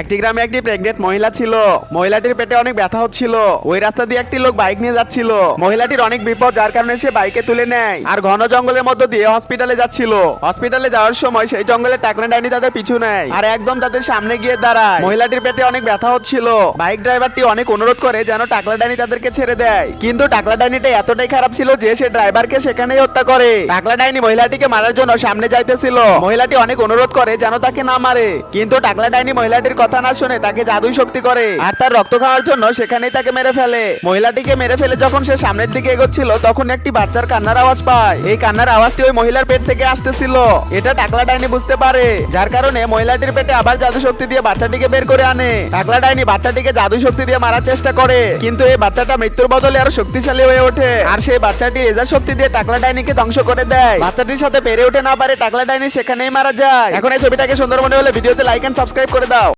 একটি গ্রামে একটি প্রেগনেন্ট মহিলা ছিল। মহিলাটির পেটে অনেক ব্যথা হচ্ছিল। ওই রাস্তা দিয়ে একটি লোক বাইক নিয়ে যাচ্ছিল। মহিলাটির অনেক বিপদ, যার কারণে সে বাইকে তুলে নেয় আর ঘন জঙ্গলের মধ্য দিয়ে হসপিটালে যাচ্ছিল। হসপিটালে যাওয়ার সময় সেই জঙ্গলে টাকলা ডাইনি তাদের পিছু নেয় আর একদম তাদের সামনে গিয়ে দাঁড়ায়। মহিলাটির পেটে অনেক ব্যথা হচ্ছিল। বাইক ড্রাইভারটি অনেক অনুরোধ করে যেন টাকলা ডাইনি তাদেরকে ছেড়ে দেয়। কিন্তু টাকলা ডাইনিটা এতটাই খারাপ ছিল যে সে ড্রাইভারকে সেখানেই হত্যা করে। টাকলা ডাইনি মহিলাটিকে মারার জন্য সামনে যাইতেছিল। মহিলাটি অনেক অনুরোধ করে যেন তাকে না মারে। কিন্তু টাকলা ডাইনি মহিলাটির কথা না শুনে তাকে জাদুই শক্তি করে। আর তার রক্ত খাওয়ার জন্য সেখানেই তাকে মেরে ফেলে। মহিলাটিকে মেরে ফেলে যখন সে সামনের দিকে এগোচ্ছিল, তখন একটি বাচ্চার কান্নার আওয়াজ পায়। এই কান্নার আওয়াজটি ওই মহিলার পেট থেকে আসতেছিল। এটা টাকলা ডাইনি বুঝতে পারে। যার কারণে মহিলাটির পেটে আবার জাদু শক্তি দিয়ে বাচ্চাটিকে বের করে আনে। টাকলা ডাইনি বাচ্চাটিকে জাদু শক্তি দিয়ে মারার চেষ্টা করে। কিন্তু এই বাচ্চাটা মৃত্যুর বদলে আরও শক্তিশালী হয়ে ওঠে। আর সেই বাচ্চাটি লেজার শক্তি দিয়ে টাকলা ডাইনিকে ধ্বংস করে দেয়। বাচ্চাটির সাথে পেরে ওঠে না পারে টাকলা ডাইনি সেখানেই মারা যায়। এখন এই ছবিটাকে সুন্দর মনে হলে ভিডিওতে লাইক এন্ড সাবস্ক্রাইব করে দাও।